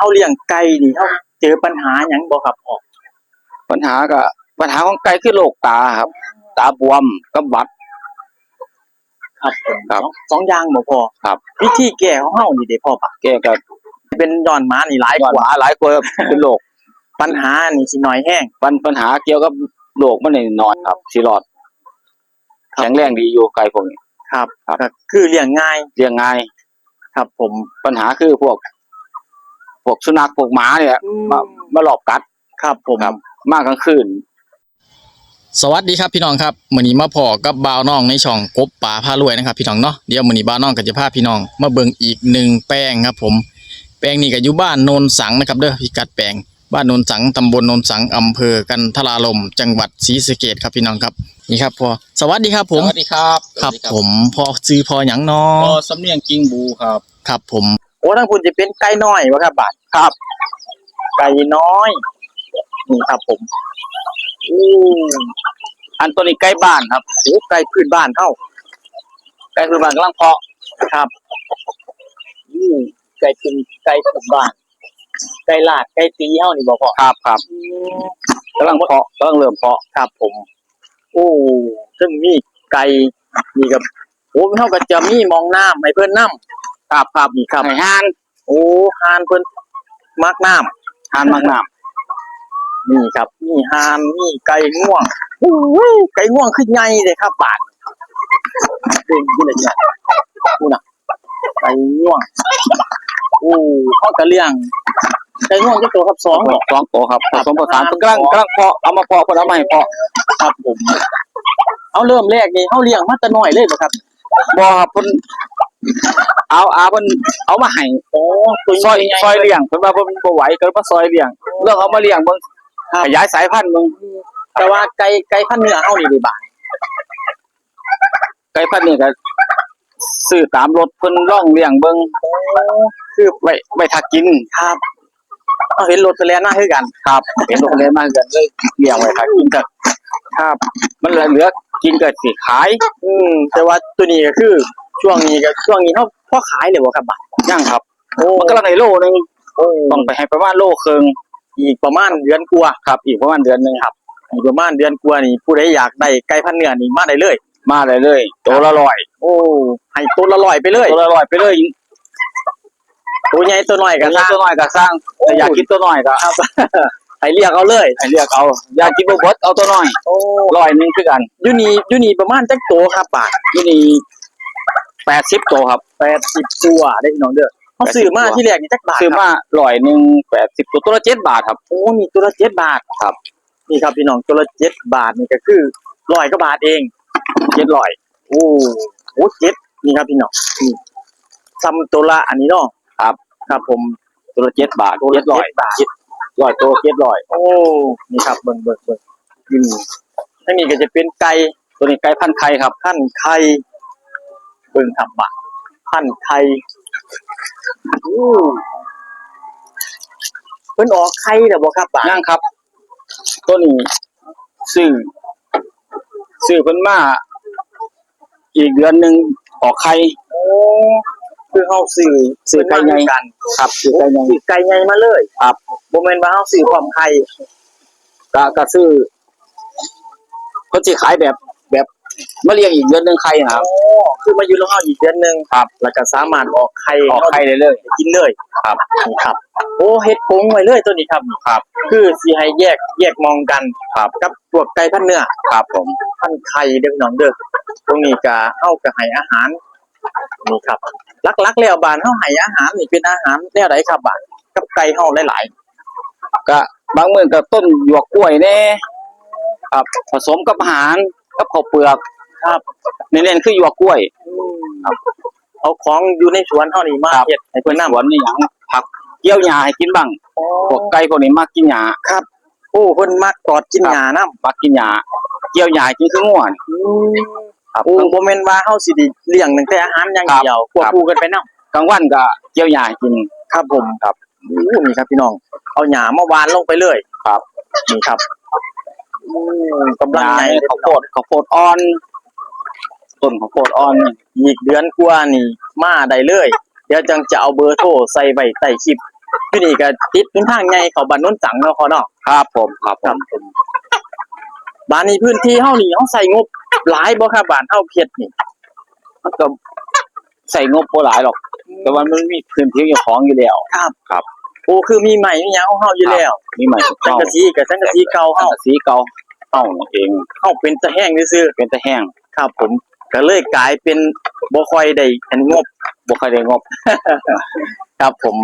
เฮาเลี้ยงไก่นี่เฮาเจอปัญหาหยังบ่ครับพ่อปัญหาก็ปัญหาของไก่คือโรคตาครับ ตาบวมกับหวัด ครับผมครับสองสองอย่างบ่พอครับวิธีแก้ของเฮานี่เด้พ่อปะแกก็เป็นย้อนหมานี่หลายหกว่าวาหลายกว่าเป็นโรคปัญหานี่สิน้อยแห้ง ปัญปัญหาเกี่ยวกับโรคมันนี่น้อยครับสิรอดครับ แข็งแรงดีอยู่ไก่พวกนี้ครับครับ ก็คือเลี้ยงง่ายเลี้ยงง่าย ครับผมปัญหาคือพวกพ วกสุนัขพวกหมาเนี่ยมามาหลอบกัด ครับผมครับ มากกลางคืน สวัสดีครับพี่น้องครับมื้อนี้มาพอกับบ่าวน้องในช่องกบป่าพารวยนะครับ พี่น้องเนาะเดี๋ยวมื้อนี้บ่าวน้องก็จะพาพี่น้อง มาเบิ่งอีกหนึ่งแปลงครับ ผม แปลงนี้ก็อยู่บ้านโนนสังนะครับ เด้อพิกัดแปลงบ้านโนนสังตำบลโนนสังอำเภอกันทราลมจังหวัดศรีสะเกษครับพี่น้องครับนี่ครับพอสวัสดีครับผมสวัสดีครับครับผมพอซื้อพอหยังเนาะพอสำเนียงกิงบูครับ ครับผม โอ้ทั้งคุณจะเป็นไก่น้อยวะครับบาทครับ ไก่น้อยนี่ครับผมอู้อันตัวนี้ใกล้บ้านครับโหไก่พื้นบ้านเฮาใกล้คือบ้านกำลังเพาะครับอู้ไก่เป็นไก่พื้นบ้าน ไก่ลาดไก่ตีเฮานี่บ่พอครับครับกำลังเพาะกำลังเริ่มเพาะครับ ผมโอ้ซึ่งมีไก่นี่กับโอ้เฮาก็จะมีหมองน้ำให้เพิ่นน้ำ ครับครับนี่ครับไก่ห่านโอ้หานเพิ่นมักน้ำห่านมากน้นี่ครับนี่หานนี่ไก่ง่วงโอ้ยไก่ง่วงขึ้นใหญ่เลยครับบาทเป็นที่ไหนเนี่ยกูน่ะไก่ง่วงโอ้เขากระเลี้ยงไก่ง่วงจะตัวครับสองำเหรอสองตัวครับผสมผสานครับกำลังกำลังเพาะเอามาเพาะคนเอามาให้เพาะครับผมเอาเริ่มแรกนี่เขาเลี้ยงมาแต่น้อยเลยเหรอครับบ่ครับเพิ่น เอาเอาเพิ่นเอามาให้โอ้ตัวซอยใหญ่ๆซอยเลี้ยงเพิ่นว่าเพิ่นบ่ไหวก็เลยมาซอยเลี้ยงเรื่องเอามาเลี้ยงเบิ่งขยายสายพันธุ์เบิ่งแต่ว่าไก่ไก่พันธุ์เนื้อเฮานี่ดีบาทไก่พันธุ์นี่ก็ซื้อตามรถเพิ่นล่องเลี้ยงเบิ่งคือไว้ไว้ถ้ากินครับเอาเห็นรถไปแล้วน่าคือกัน ครับ เห็นโรงเรียนมากันเลยเลี้ยงไว้ถ้ากินก็ครับ มันเหลือกินก็สิขาย อืมแต่ว่าตัวนี้ก็คือ ช่วงนี้ก็ช่วงนี้เขาพ่อขายเลยบ่ครับบาทย่างครับโอ้มันกำลังในโลนึงโอ้ต้องไปให้ประมาณโลครึ่งอีกประมาณเดือนกว่าครับ อีกประมาณเดือนหนึงครับ อีกประมาณเดือนกว่านี่ผู้ใดอยากได้ไก่พันธุ์เนื้อนี่มาได้เลย มาเลยเลยตัวละร้อย โอ้ให้ตัวละร้อยไปเลยตัวละร้อยไปเลยตัวใหญ่ตัวน้อยกัก็นสร้างตัวน้อยก็สร้างแต่อยากกินตัวน้อยก็ครับให้เรียกเอาเลยให้เลือกเอา อยากกินบ่เบิดเอาตัวน้อยโอ้ร้อยหนึงคือกันอยู่นี่อยู่นี่ประมาณจักตัวครับบา ทที่นี่80ตัวครับ80ตัวได้พี่น้องเด้อเขาซื้อมาที่แรกนี่จักบาทซื้อครับมาร้อยหนึง80ตัวตัวละ7บาทครับโอ้นี่ตัวละ7บาทครับนี่ครับพี่น้องตัวละ7บาทนี่ก็คือร้อยกว่าบาทเอง700โอ้โหเจ็ดนี่ครับพี่น้องนี่ซัมตัวละอันนี้เนาะครับ ครับผมตัวละ7บาทตัวละ700 7บาทร้อยตัว700โอ้นี่ครับเบิ่งเบิ่งเบิ่งอืมอันนี้ก็จะเป็นไก่ตัวนี้ไก่พันธุ์ไทยครับพันไข่ เบิ่งครับบะพันไข่อู้เพิ่นออกไข่แล้วบ่ครับบะย่างครับตัวนี้ซื้อซื้อเพิ่นมาอีกเดือนหนึงออกไข่โอ้คือเฮาซื้อซื้อไก่ใหญ่กันครับซื้อไก่ยังซื้อไก่ใหญ่มาเลยครับบ่แม่นว่าเฮาซื้อพร้อมไข่ก็ก็ซื้อเพิ่นสิขายแบบแบบมาเลี้ยงอีกเดือนหนึงไข่นะครับโอ้ คือมาอยู่โรงเฮาอีกเดือนหนึงครับ แล้วก็สามารถออกไข่ออกไข่ได้เลยให้กินเลยครับนี่ครับ โอ้เฮ็ดปรุงไว้เลยตัวนี้ครับนี่ครับ คือสิให้แยกแยกมองกันครับกับพวกไก่พันเนื้อครับผมพันไข่เด้อพี่น้องเด้อตรงนี้ก็เฮาก็ให้อาหารนี่ครับลักๆแล้วบ้านเฮาให้อาหารนี่เป็นอาหารแนวใดครับบ้านกับไก่เฮาหลายก็บางมื้อก็ต้นหยวกกล้วยแน่ครับผสมกับอาหารกับข้าวเปลือกๆ ครับเน้นๆคือหยวกกล้วยครับเอาของอยู่ในสวนเฮานี่มาครับ เฮ็ดให้เพิ่นสนำวนนี่หยังผักเกี่ยวหญ้าให้กินบ้างโอ้พวกไก่พวกนี้มักกินหญ้าครับโอ้เพิ่นมักกอดกินหญ้านํมักกินหญ้าเกี่ยวหญ้าให้กินคือง่วนครับ โอ้บ่แม่นว่าเฮาสิได้เลี้ยงตั้งแต่อาหารอย่างครับเดียวควบครับ คู่กันไปนํกลางวันก็เกี่ยวหญ้าให้กิน ครับผมครับอู้นี่ครับพี่น้อง เอาหญ้ามาวานลงไปเลยครับ นี่ครับอืมกำหลังญ้าใหญ่ให้เลยข้าวโพดข้าวโพดอ่อน ต้นข้าวโพดอ่อนนี่อีกเดือนกว่านี่มาได้เลย เดี๋ยวจังจะเอาเบอร์โทรใส่ไว้ใต้คลิปอยู่นี่ก็ติดเป็นทางใหญ่เข้าบ้านโน้นจังเนาะพอเนาะครับผมครับผมบ้านนี้พื้นที่เฮานี่เฮาใส่งบหลายบ่ครับบ้านเฮาเฮ็ดนี่มันก็ใส่งบโบหลายหรอก แต่ว่ามันมีพื้นที่เจ้าของอยู่แล้วครับครับโอ้คือมีใหม่มีหยังของเฮาอยู่แล้วมีใหม่ถูกสัต้องงกะสีกับสังกะสีเก่าเฮาเฮาสีเก่าเฮาเองเฮาเป็นตะแห้งซื่อเป็นแต่แห้งๆครับผม ก็เลยกลายเป็นบ่ค่อยได้อันงบบ่ค่อยได้งบ ครับผม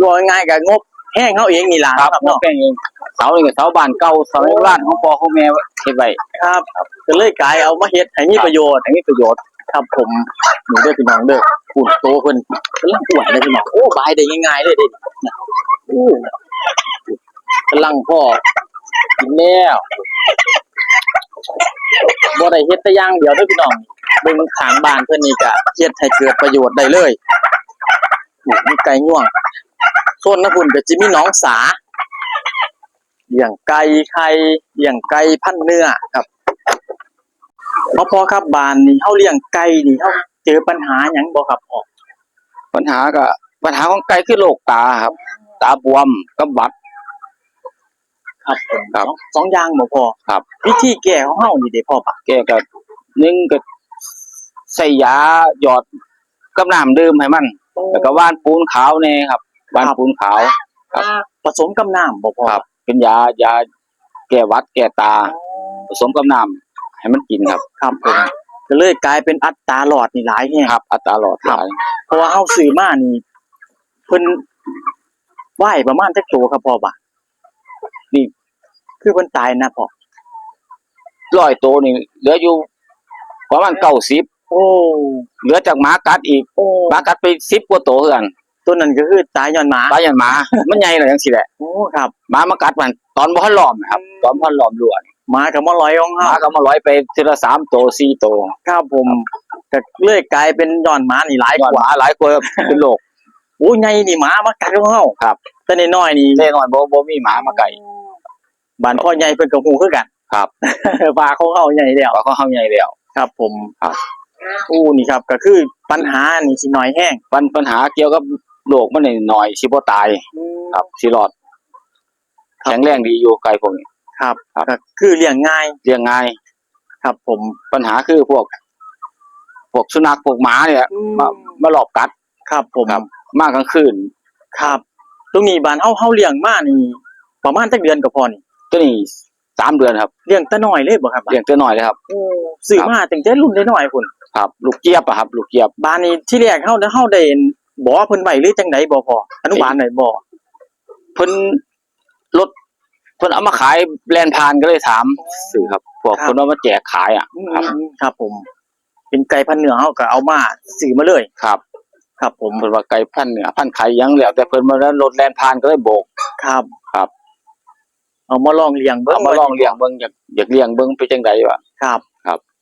ว่าง่ายๆก็งบแห้งเฮาเองนี่ล่ะครับครับงบเนาะแป้งเองเสานี่ก็เสาบ้านเก่าเสาในบ้านของพ่อของแม่เฮ็ดไว้ครับก็เลยกลายเอามาเฮ็ดให้มีประโยชน์ให้มีประโยชน์ครับผมหนูเด้อพี่น้องเด้อพูดโตเพิ่นกำลังอ้วนเลยพี่น้องโอ้บายได้ง่ายๆเลยเด้เนี่ยโอ้กำลังพ่อกินแล้วบ่ได้เฮ็ดแต่อย่างเดียวเด้อพี่น้อง เบิ่งข้างบ้านเพิ่นนี่ก็เฮ็ดให้เกิดประโยชน์ได้เลยโอ้มีไก่ง่วงโซนนะพุ่นก็สิมีหนองสาเลี้ยงไก่ไข่เลี้ยงไก่พันธุ์เนื้อครับพ่อพ่อครับบ้านนี่เฮาเลี้ยงไก่นี่เฮาเจอปัญหาหยังบ่ครับพ่อปัญหาก็ปัญหาของไก่คือโรคตาครับ ตาบวมกับหวัด ครับผมครับ สองสองอย่างบ่พ่อครับ วิธีแก้ของเฮานี่เด้พ่อปะแกก็หนึ่งก็ ใส่ยาหยอดกับน้ำดื่มให้มัน แล้วก็ว่านปูนขาวแน่ครับว่านปูนขาว ครับ ผสมกับน้ำบ่พ่อครับ เป็นยายาแก้หวัดแก้ตา ผสมกับน้ำให้มันกินครับ ครับผมก็เลยกลายเป็นอัตราหลอดนี่หลายแฮงครับ อัตราหลอดหลายเพราะว่าเฮาซื้อมานี่เพิ่นไหว้ประมาณจักตัวครับพ่อปะนี่คือเพิ่นตายนะพ่อร้อยตัวนี่เหลืออยู่ประมาณเก้าสิบ โอ้เหลือจากหมากัดอีกโอ้หมากัดไปสิบกว่าตัวเท่ากันตัวนั้นก็คือตายย้อนหมาตายยันหมา มันใหญ่เลยจังสิแหละโอ้ครับหมามากัดมันตอนบ่ทันล้อมนะครับ ตอนบ่ทันล้อมรั้วนี่หมาก็มาลอยของหเฮามาก็มาร้อยไปทีละสามตัวสี่ตัวครับผมก็เลยกลายเป็นย้อนหมานี่หลายย้อนกหว่ามาหลายกว่าเป็นโรคโอ้ยไงนี่หมามากัดของเฮาครับแต่น้อยๆนี่แน่นอนบ่บ่มีหมามาไก่บ้านพ่อใหญ่เพิ่นก็ฮู้คือกัน ครับว่าเขาเฮาใหญ่แล้วว่าเขาเฮาใหญ่แล้วครับผมครับ อู้นี่ครับ ก็คือปัญหานี่สิน้อยแห้งปัญปัญหาเกี่ยวกับโรคมันหน่อยๆสิบ่ตาย ครับสิรอดแข็งแรงดีอยู่ไก่พวกนี้ ครับครับ ก็คือเลี้ยงง่าย เลี้ยงง่าย ครับ ผมปัญหาคือพวก พวกสุนัขพวกหมาเนี่ยมามาหลอบกัด ครับ ผมครับ มากกลางคืน ครับ ตรงนี้บ้านเฮาเฮาเลี้ยงมานี่ ประมาณจักเดือนก็พอนี่ตัวนี้สามเดือนครับเลี้ยงแต่น้อยเลยบ่ครับเลี้ยงตัวน้อยเลยครับโอ้ซื้อมาตั้งแต่รุ่นน้อยๆพุ่น ครับลูกเจี๊ยบอะครับ ลูกเจี๊ยบ บ้านนี้ที่แรกเฮาเฮาได้บ่เพิ่นไว้หรือจังไดบ่พออนุบาลไหนบ่เพิ่นรถเพิ่นเอามาขายแลนผ่านก็เลยถามสื่อครับพวกครับ เพิ่นเอามาแจกขายอะ ครับอืมครับผม เป็นไก่พันธุ์เหนือเฮาก็เอามาซื้อมาเลย ครับครับ ผมเพิ่นว่าไก่พันธุ์เหนือพันธุ์ไข่ยังแล้ว แต่เพิ่นมาแล้วรถแลนผ่านก็เลยโบก ครับครับ เอามาลองเลี้ยงเบิ่งเอามาลองเลี้ยงเบิ่งอยากอยากเลี้ยงเบิ่งเป็นจังไดวะครับครับ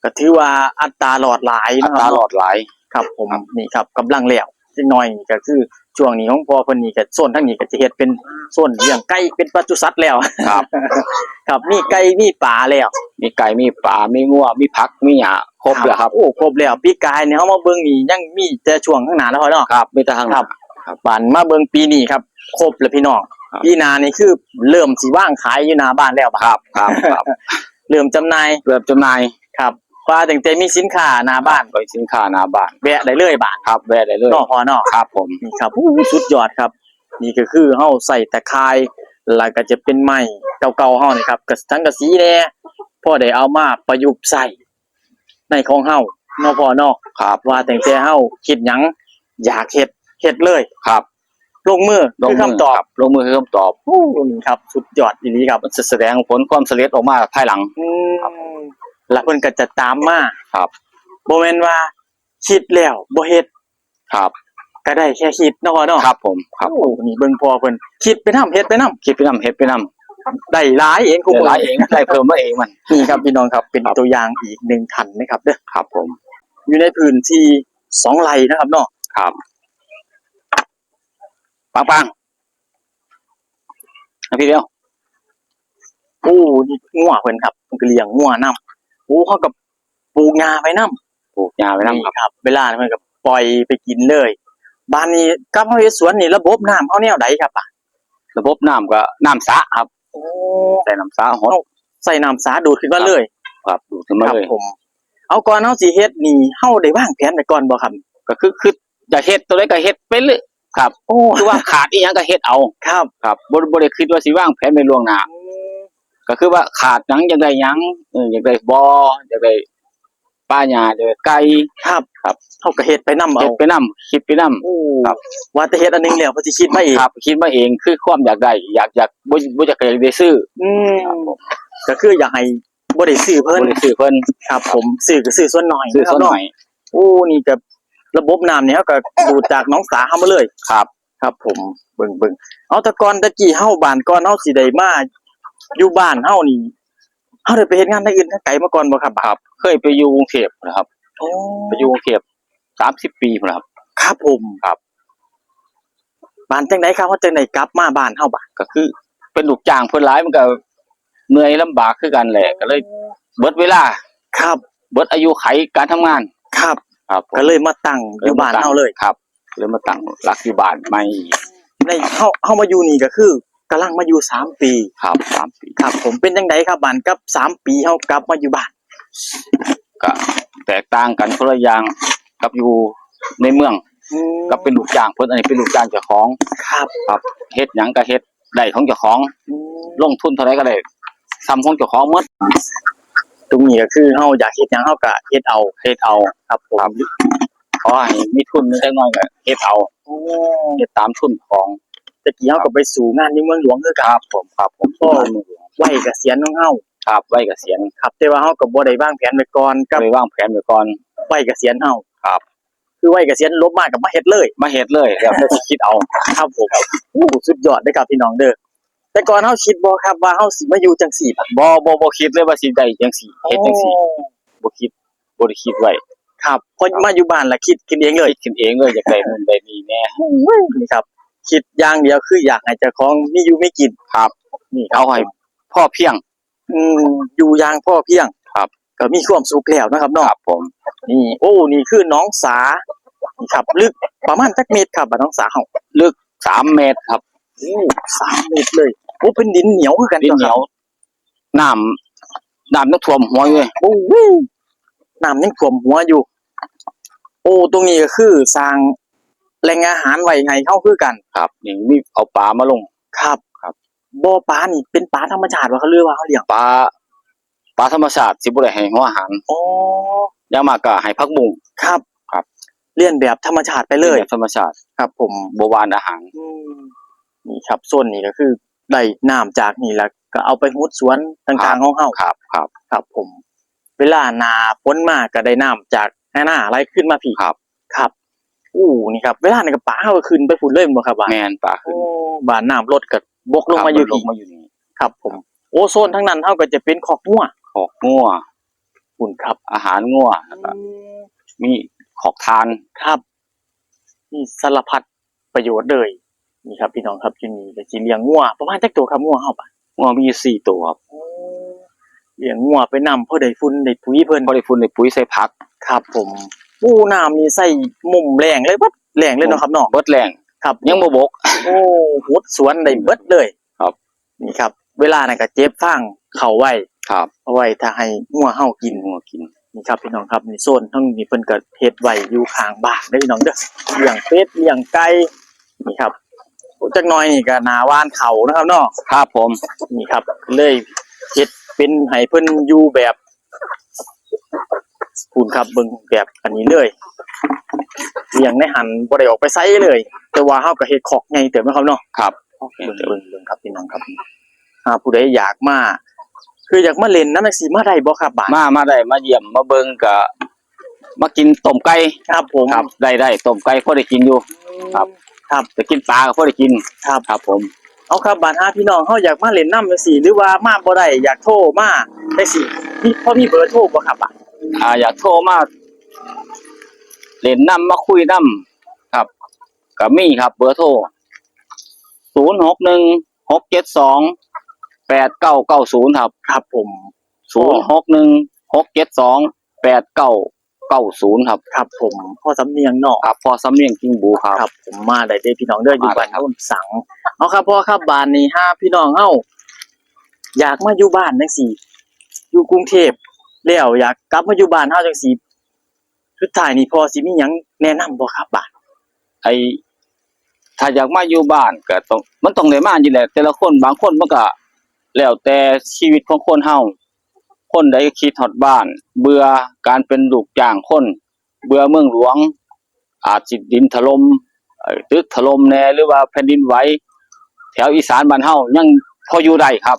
ก็ถือว่าอัตราหลอดหลายอัเนาะตราหลอดหลาย ครับผมนี่ครับกำลังแล้วจักหน่อยนี่ก็คือช่วงนี้ของพ่อเพิ่นนี่ก็โซนทั้งนี้ก็จะเฮ็ดเป็นโซนเลี้ยงไก่เป็นปศุสัตว์แล้ว ครับ ครับมีไก่มีปลาแล้ว มีไก่มีปลามีงัวมีผักมีหญ้าครบแล้วครับโอ้ครบแล้วปีกายเนี่ยเฮามาเบิ่งนี่ยังมีแต่ช่วงข้างหน้าแล้วพอเนาะ ครับมีแต่ทาง ครับบ้านมาเบิ่งปีนี้ครับ ครบแล้วพี่น้องครับ ปีหน้านี่คือเริ่มสิว่างขายอยู่หน้าบ้านแล้วบัดครับครับครับเริ่มจำหน่ายเริ่มจำหน่ายครับ ว่าตั้งแต่มีสินค้าหน้าบ้านไปสินค้าหน้าบ้านแวะได้เลยบ้านครับแวะได้เลยเนาะพอเนาะครับผมนี่ครับอู้สุดยอดครับ นี่ก็คือเฮาใส่ตะไคร้แล้วก็จะเป็นไม้เก่าๆเฮานี่ครับกับทั้งกระสีแน่พอได้เอามาประยุกต์ใส่ในของเฮาเนาะพอเนาะครับว่าแต่งแต่เฮาคิดหยังอยากเฮ็ดเฮ็ดเลยครับลงมือลงคือมืคำตอบครับลงมือคือคำตอบโอ้นี่ครับ สุดยอดอีหลีครับมันจะแสดงผลความสำเร็จออกมาภายหลังอืม แล้วเพิ่นก็จะตามมาครับบ่แม่นว่า คิดแล้วบ่เฮ็ดครับ ก็ได้แค่คิดเนาะพ่อเนาะครับผมครับโอ้นี่เบิ่งพ่อเพิ่นคิดไปนำเฮ็ดไปนำคิดไปนำเฮ็ดไปนำได้หลายเองคุเดี๋ณยวหลายเองได้เพิ่มมาเองมันนี่ครับพี่น้องครับเป็นตัวอย่างอีกหนึ่งทันนะครับเด้อครับ ผม อยู่ในพื้นที่สองไร่นะครับเนาะครับปังปังเอาพี่เดียวโอ้นี่งัวเพิ่นครับเพิ่นก็เลี้ยงงัวนํ โอ้เขากับปลูกหญ้าไว้นํปลูกหญ้าไว้นำครับครับ เวลาเพิ่นก็ปล่อยไปกินเลย บ้านนี้กับเฮาเฮ็ดสวนนี่ระบบน้ำเฮาแนวใดครับอะระบบน้ำก็น้ำสระครับโอ้ใส่น้ำสระหดใส่น้ำสาดูดขึ้นมาเลยครับดูดขึ้นมาครับเลยผม เอาก่อนเฮาสิเฮ็ดนี่เฮาได้วางแผนไว้ก่อนบ่ครับ ก็คือคือจะเฮ็ดตัวใดก็เฮ็ดไปเลยครับ โอ้คือว่าขาดอีหยังก็เฮ็ดเอาครับ ครับบ่บ่ได้คิดว่าสิวางแผนไปล่วงหน้า ก็คือว่าขาดหยังอยากได้หยังเอออยากได้บ่อยากได้ป้าหญ้าอยากได้ไก่ครับครับเฮาก็เฮ็ดไปนํเอาเฮ็ดไปนํคิดไปนํโอ้ครับ ว่าแต่เฮ็ดอันหนึงแล้วเพิ่นสิคิดมาเองครับ คิดมาเองคือความอยากได้อยากอยากบ่บ่อยากได้ซื้ออืมก็คืออยากให้บ่ได้ซื้อเพิ่เพิ่นนซื้อเพิ่นครับ ผมซื้อก็ซื้อส่วนน้อยซื้อนะครัซะบหน่อย โอ้นี่ก็ระบบน้ำเนี่ยก็ดูดจากหน้องสาเฮามาเลย ครับ ครับผมเบิ่งเบิ่งเอาแต่ก่อนตะกี้เฮาบ้านก่อนเฮาสิได้มา อยู่บ้านเฮานี่เฮาได้ไปเฮ็ดงานทางอื่นทางไกลมาก่อนบ่ครับครับ เคยไปอยู่กรุงเทพนะครับ โอ้ไปอยู่กรุงเทพ30ปีพุ่นนะครับ ครับผมครับบ้านจังไดครับเฮาจังไดกลับมาบ้านเฮาบ่ก็คือ เป็นลูกจ้างเพิ่นหลายมันก็เหนื่อยลำบากคือกันแหละก็เลย เบิดเวลา ครับ เบิดอายุไขการทำงาน ครับ ครับผมก็เลยมาตั้งอยู่บ้านเฮาเลย ครับเลยมาตั้งหลักอยู่บ้านใหม่ในเฮาเฮามาอยู่นี่ก็คือ กำลังมาอยู่สามปี ครับสามปีครับ ผมเป็นจังไดครับบ้านกับสามปีเฮากลับมาอยู่บ้านก็แตกต่างกันคนละอย่างกับอยู่ในเมืองอืมกับเป็นลูกจ้างเพิ่นอันนี้เป็นลูกจ้างเจ้าของครับครับเฮ็ดหยังก็เฮ็ดได้ของเจ้าของอืมลงทุนเท่าไหร่ก็ได้ซ้ำของเจ้าของหมดตรงนี้ก็คือเฮาอยากเฮ็ดหยังเฮาก็เฮ็ดเอาเฮ็ดเอาครับผมขอให้มีทุนนิดน้อยก็เฮ็ดเอาโอ้เฮ็ดตามทุนของ ตะกี้เฮาก็ไปสู่งานในเมืองหลวงคือคกันรับผมครับผมโอ้ไว้เกษียณของเฮาครับไว้เกษียณครับ แต่ว่าเฮาก็บ่ได้วางแผนไว้ก่อนก็กับไปวางแผนไว้ก่อน ไว้เกษียณเฮาครับ คือไว้เกษียณลบมาก็มาเฮ็ดเลย มาเฮ็ดเลยแล้วแต่สิคิดเอาครับผมโอ้สุดยอดเด้อครับพี่น้องเด้อแต่ก่อนเฮาคิดบ่ครับว่าเฮาสิมาอยู่จังซี่บัดบ่บ่บ่คิดเลยว่าสิได้จังซี่เฮ็ดจังซี่บ่คิดบ่ได้คิดไว้ครับพอมาอยู่บ้านแล้วคิดขึ้นเองเลยคิดขึ้นเองเลยอยากได้นู่นได้นี่แน่ นี่ครับ คิดอย่างเดียวคืออยากให้เจ้าของมีอยู่มีกินครับ นี่ครัเอาบให้พ่อเพียง อืมอยู่อย่างพ่อเพียงครับ ก็มีความสุขแล้วนะครับคเนาะรับผม นี่ โอ้นี่คือน้องสานี่ครับ ลึกประมาณจักเมตรครับบัดน้องสาเฮาลึก3เมตรครับโอ้สามเมตรเลยโอ้เป็นดินเหนียวคือกันดินเหนียวน้ำน้ำนึกท่วมหัวอยู่เลยโอ้โหน้ำยังท่วมหัวอยู่ โอ้ตรงนี้ก็คือสร้าง แหล่งอาหารไว้ให้เฮาคือกัน ครับนี่มีเอาปลามาลง ครับครับ บ่อปลานี่เป็นปลาธรรมชาติว่าเขาเรียกว่าเขาเลี้ยงปลาปลาธรรมชาติสิบ่ได้ให้หัวอาหารอ๋ออย่างมากก็ให้ผักบุ้ง ครับครับ เลียนแบบธรรมชาติไปเลย แบบธรรมชาติครับ ผมบ่หวานอาหาร อืมนี่ครับโซนนี้ก็คือได้น้ำจากนี่แล้วก็เอาไปหุดสวนต่างๆของเฮาครับครับ ครับ ผม เวลาหนาฝนมาก็ได้น้ำจากหน้าหน้าไหลขึ้นมาพี่ครับ ครับ อู้นี่ครับเวลาในกระป๋าเฮาก็ขึ้นไปฝุ่นเลยแม่นบ่ครับว่าแม่นปลาขึ้โอ้นบานน้ำลดก็บกลงมาอยู่ลพี่งมาอยู่นี่ครับ ผม โอ้โซนทั้งนั้นเฮาก็จะเป็นขอกงัวขอกงัวฝุ่นครับ อาหารงัวแล้วก็มีขอกทานครับนี่สารพัดประโยชน์เลยนี่ครับ พี่น้องครับที่นี่ก็สิเลี้ยงงัวประมาณจักตัวครับงัวเฮาปะงัวมีอยู่สี่ตัวครับเลี้ยงงัวไปนำเพื่อได้ฝุ่นได้ปุ๋ยเพิ่นพอได้ฝุ่นได้ปุ๋ยใส่ผัก ครับ ผม ปูน้ำนี่ใส่มุมแรงเลยบัดแรงเลยเนาะครับเนาะเบิดแรงครับ ยังบ่บก โอ้หดสวนได้เบิดเลยครับ นี่ครับ เวลาน่ะก็เจ็บฟางเข้าไว้ครับเอาไว้ถ้าให้งัวเฮากินงัวกินนี่ครับพี่น้องครับนี่โซนทั้งนี้เพิ่นก็เฮ็ดไว้อยู่ข้างบ้านเด้อพี่น้องเด้อเลี้ยงเป็ดเลี้ยงไก่นี่ครับโอ้จักหน่อยนี่ก็นาว่านเขานะครับเนาะครับผมนี่ครับ เลยเฮ็ดเป็นให้เพิ่นอยู่แบบ คุณครับเบิ่งแบบอันนี้เลยเลี้ยงในหันบ่ได้ออกไปไสเลย แต่ว่าเฮาก็เฮ็ดคอกใหญ่เติบนะครับเนาะครับเบิ่งเบิ่งเบิ่งครับพี่น้องครับหาผู้ใดอยากมาคืออยากมาเล่นนำจังซี่มาได้บ่ครับบาดมามาได้มาเยี่ยมมาเบิ่งก็มากินต้มไก่ครับผมครับได้ได้ต้มไก่พอได้กินอยู่ ครับ ครับจะกินปลาก็พอได้กินครับครับผมเอาครับบาดหาพี่น้องเฮาอยากมาเล่นนำจังซี่หรือว่ามาบ่ได้อยากโทรมาได้สิมีพอมีเบอร์โทรบ่ครับบาด อ่าอยากโทรมาเล่นน้ำมาคุยน้ำครับก็มีครับ เบอร์โทรศูนย์หกหนึ่งหกเจ็ดสองแปดเก้าเก้าศูนย์ครับ ครับผมศูนย์หกหนึ่งหกเจ็ดสองแปดเก้าเก้าศูนย์ครับ ครับผมพ่อสำเนียงเนาะครับพอสำเนียงกิ้งบูครับครับ ผมมาได้เด้อพี่น้องเด้ออยู่มาได้บ้านครับโน่นสังเอาครับพ่อครับบ้านนี้ห้าพี่น้องเฮาอยากมาอยู่บ้านจังซี่ อยู่กรุงเทพ แล้วอยากกลับมาอยู่บ้านเฮาจังซี่สุดท้ายนี่พ่อสิมีหยังแนะนำบ่ครับบ้านไอถ้าอยากมาอยู่บ้านก็ต้องมันต้องได้มาอยู่แหละแต่ละคนบางคนมันก็แล้วแต่ชีวิตของคนเฮาคนใดคิดฮอดบ้าน เบื่อการเป็นลูกจ้างคน เบื่อเมืองหลวง อาจสิดินถล่มเอ่อตึกถล่มแน่หรือว่าแผ่นดินไหวแถวอีสานบ้านเฮายังพออยู่ได้ครับ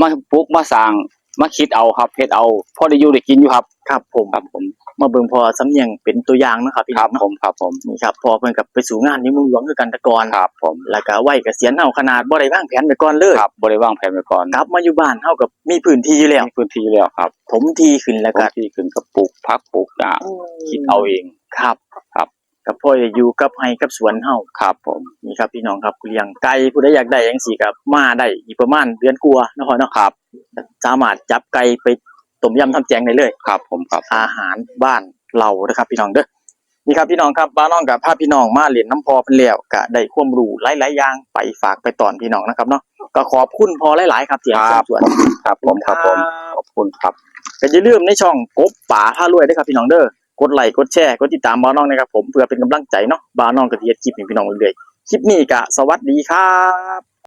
มาปลูกมาสร้าง มาคิดเอาครับเฮ็ดเอาพอได้อยู่ได้กินอยู่ครับ ครับผมครับผมมาเบิ่งพ่อสำเนียงเป็นตัวอย่างเนาะครับพี่คน้รัอบงเนาะผมครับผมนี่ครับพ่อเพิ่นกับไปสู่งานในเมืองหลวงคือกันแตะกอนครับผมแล้วก็วัยเกษียณเฮาขนาดบ่ได้วางแผนไว้ก่อนเลยครับบริวางแผนไว้ก่อนกลับมาอยู่บ้านเฮากับมีพื้นที่อยู่แล้วมีพื้นที่แล้วครับถมที่ขึ้นแล้วพื้ก็นที่ขึ้นกับปลูกพักปลูกหญ้าคิดเอาเองครับครับ กับพ่อจะอยู่กับไห้กับสวนเฮาครับผมนี่ครับพี่น้องครับเลี้ยงไก่ผู้ใดอยากได้จังซี่ก็มาได้อีกประมาณเดือนกว่าเนาะพ่อเนาะครับ สามารถจับไก่ไปต้มยำทำแจงได้เลย ครับผมครับ อาหารบ้านเรานะครับ พี่น้องเด้อนี่ครับพี่น้องครับบ้านน้องกับพาพี่น้องมาเรียนน้ำพอเป็นแล้วก็ได้ความรู้หลายๆอย่างไปฝากไปตอนพี่น้องนะครับเนาะก็ขอบคุณพอหลายๆครับที่ให้ส่วน ครับผมครับผมขอบคุณครับ ก็อย่าลืมในช่องกบป่าพารวยด้วยครับพี่น้องเด้อกดไลค์กดแชร์กดติดตามบ้านน้องนะครับผมเพื่อเป็นกำลังใจเนาะบ้านน้องก็จะเฮ็ดคลิปให้พี่น้องเรื่อยๆคลิปนี้ก็สวัสดีครับ